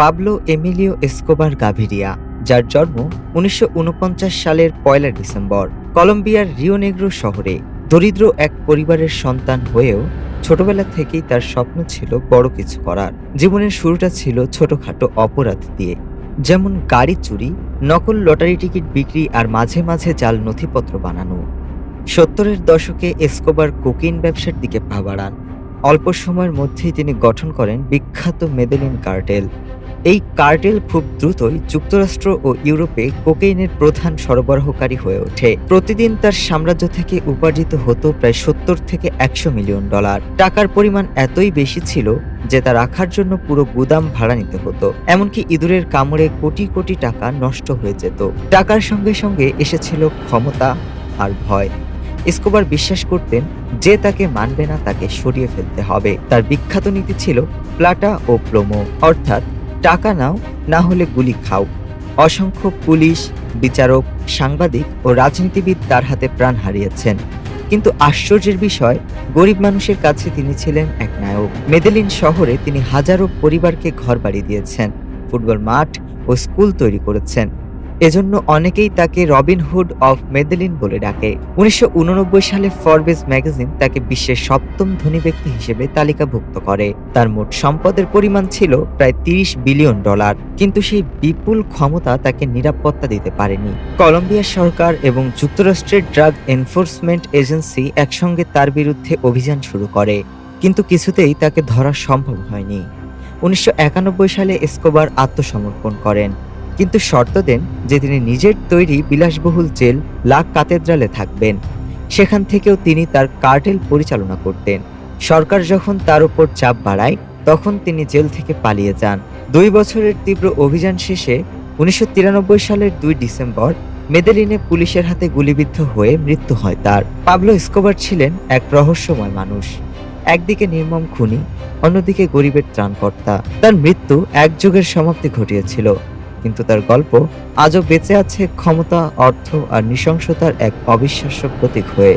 Pablo Emilio Escobar গাভিরিয়া, যার জন্ম উনিশশো উনপঞ্চাশ সালের পয়লা ডিসেম্বর, কলম্বিয়ার রিওনেগ্রো শহরে। দরিদ্র এক পরিবারের সন্তান হয়েও ছোটবেলা থেকেই তার স্বপ্ন ছিল বড় কিছু করার। জীবনের শুরুটা ছিল ছোটখাটো অপরাধ দিয়ে। যেমন গাড়ি চুরি, নকল লটারি টিকিট বিক্রি আর মাঝে মাঝে জাল নথিপত্র বানানো। সত্তরের দশকে এসকোবার কোকিন ব্যবসার দিকে পা বাড়ান। অল্প সময়ের মধ্যেই তিনি গঠন করেন বিখ্যাত মেদেলিন কার্টেল। এই কার্টেল খুব দ্রুতই যুক্তরাষ্ট্র ও ইউরোপে কোকেইনের প্রধান সরবরাহকারী হয়ে ওঠে। প্রতিদিন তার সাম্রাজ্য থেকে উপার্জিত হতো প্রায় সত্তর থেকে একশো মিলিয়ন ডলার। টাকার পরিমাণ এতই বেশি ছিল যে তা রাখার জন্য পুরো গুদাম ভাড়া নিতে হতো। এমনকি ইঁদুরের কামড়ে কোটি কোটি টাকা নষ্ট হয়ে যেত। টাকার সঙ্গে সঙ্গে এসেছিল ক্ষমতা আর ভয়। স্কোবার বিশ্বাস করতেন যে তাকে মানবে না তাকে সরিয়ে ফেলতে হবে। তার বিখ্যাত নীতি ছিল প্লাটা ও প্লোমো অর্থাৎ টাকা নাও, না হলে গুলি খাও। অসংখ্য পুলিশ, বিচারক, সাংবাদিক ও রাজনীতিবিদ তার হাতে প্রাণ হারিয়েছেন। কিন্তু আশ্চর্যের বিষয়, গরিব মানুষের কাছে তিনি ছিলেন এক নায়ক। মেদেলিন শহরে তিনি হাজারো পরিবারকে ঘর বাড়ি দিয়েছেন, ফুটবল মাঠ ও স্কুল তৈরি করেছেন। এজন্য অনেকেই তাকে রবিনহুড অফ মেদেলিন বলে ডাকে। উনিশশো উননব্বই সালে ফরবেস ম্যাগাজিন তাকে বিশ্বের সপ্তম ধনী ব্যক্তি হিসেবে তালিকাভুক্ত করে। তার মোট সম্পদের পরিমাণ ছিল প্রায় তিরিশ বিলিয়ন ডলার। কিন্তু সেই বিপুল ক্ষমতা তাকে নিরাপত্তা দিতে পারেনি। কলম্বিয়া সরকার এবং যুক্তরাষ্ট্রের ড্রাগ এনফোর্সমেন্ট এজেন্সি একসঙ্গে তার বিরুদ্ধে অভিযান শুরু করে। কিন্তু কিছুতেই তাকে ধরা সম্ভব হয়নি। উনিশশো একানব্বই সালে এসকোবার আত্মসমর্পণ করেন। কিন্তু শর্ত দেন যে তিনি নিজের তৈরি বিলাসবহুল জেল লাক কাতেদ্রালে থাকবেন। সেখান থেকেও তিনি তার কার্টেল পরিচালনা করতেন। সরকার যখন তার উপর চাপ বাড়ায়, তখন তিনি জেল থেকে পালিয়ে যান। দুই বছরের তীব্র অভিযান শেষে উনিশশো তিরানব্বই সালের দুই ডিসেম্বর মেদেলিনে পুলিশের হাতে গুলিবিদ্ধ হয়ে মৃত্যু হয় তার। পাবলো স্কোবার ছিলেন এক রহস্যময় মানুষ। একদিকে নির্মম খুনি, অন্যদিকে গরিবের ত্রাণকর্তা। তার মৃত্যু এক যুগের সমাপ্তি ঘটিয়েছিল। কিন্তু তার গল্প আজও বেঁচে আছে ক্ষমতা অর্থ আর নৃশংসতার এক অবিশ্বাস্য প্রতীক হয়ে।